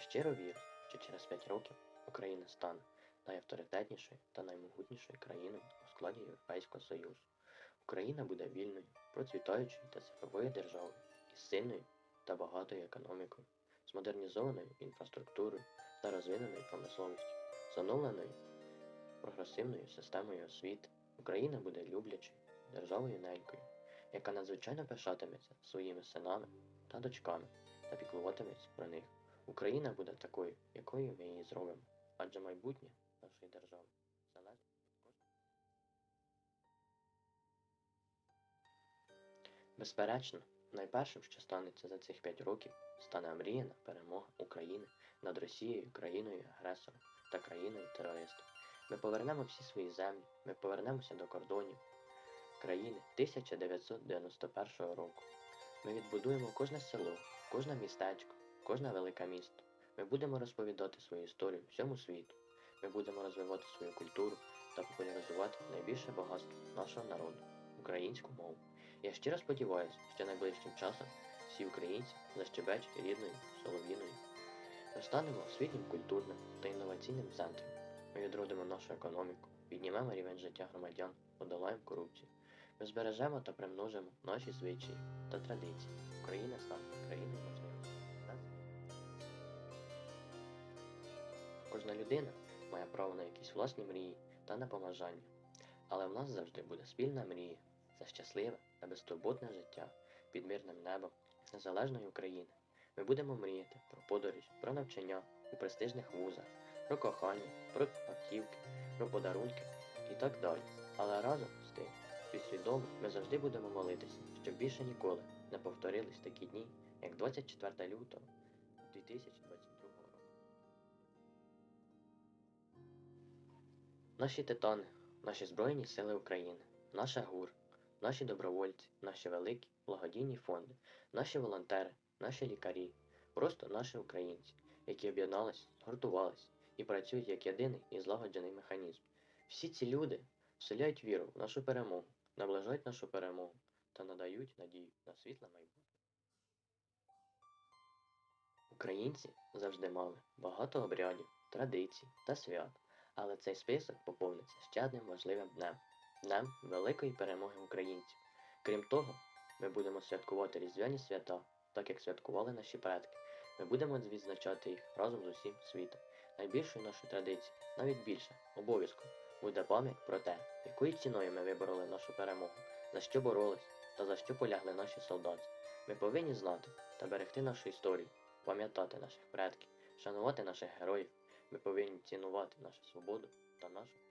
Щиро вірю, що через 5 років Україна стане найавторитетнішою та наймогутнішою країною у складі Європейського Союзу. Україна буде вільною, процвітаючою та цифровою державою із сильною та багатою економікою, з модернізованою інфраструктурою та розвиненою промисловістю, з оновленою прогресивною системою освіти. Україна буде люблячою державою ненькою, яка надзвичайно пишатиметься своїми синами та дочками та піклуватиметься про них. Україна буде такою, якою ми її зробимо, адже майбутнє нашої держави залежить від кожного. Безперечно, найпершим, що станеться за цих 5 років, стане мріяна перемога України над Росією, країною агресором та країною терористом. Ми повернемо всі свої землі, ми повернемося до кордонів країни 1991 року. Ми відбудуємо кожне село, кожне містечко, кожне велике місто. Ми будемо розповідати свою історію всьому світу. Ми будемо розвивати свою культуру та популяризувати найбільше багатство нашого народу українську мову. Я щиро сподіваюся, що найближчим часом всі українці защебечуть рідною солов'їною. Ми станемо освітнім культурним та інноваційним центром. Ми відродимо нашу економіку, піднімемо рівень життя громадян, подолаємо корупцію. Ми збережемо та примножимо наші звичаї та традиції. Україна стане країною Кожна людина має право на якісь власні мрії та на побажання. Але в нас завжди буде спільна мрія за щасливе та безтурботне життя під мирним небом незалежної України. Ми будемо мріяти про подорож, про навчання у престижних вузах, про кохання, про автівки, про подарунки і так далі. Але разом з тим, підсвідомо, ми завжди будемо молитися, щоб більше ніколи не повторились такі дні, як 24 лютого 2022 Наші титани, наші Збройні Сили України, наша ГУР, наші добровольці, наші великі благодійні фонди, наші волонтери, наші лікарі, просто наші українці, які об'єднались, згуртувались і працюють як єдиний і злагоджений механізм. Всі ці люди вселяють віру в нашу перемогу, наближають нашу перемогу та надають надію на світле майбутнє. Українці завжди мали багато обрядів, традицій та свят, але цей список поповниться ще одним важливим днем днем великої перемоги українців. Крім того, ми будемо святкувати різдвяні свята, так як святкували наші предки. Ми будемо відзначати їх разом з усім світом. Найбільшою нашою традицією, навіть більше, обов'язком, буде пам'ять про те, якою ціною ми вибороли нашу перемогу, за що боролись та за що полягли наші солдати. Ми повинні знати та берегти нашу історію, пам'ятати наших предків, шанувати наших героїв. Ми повинні цінувати нашу свободу та нашу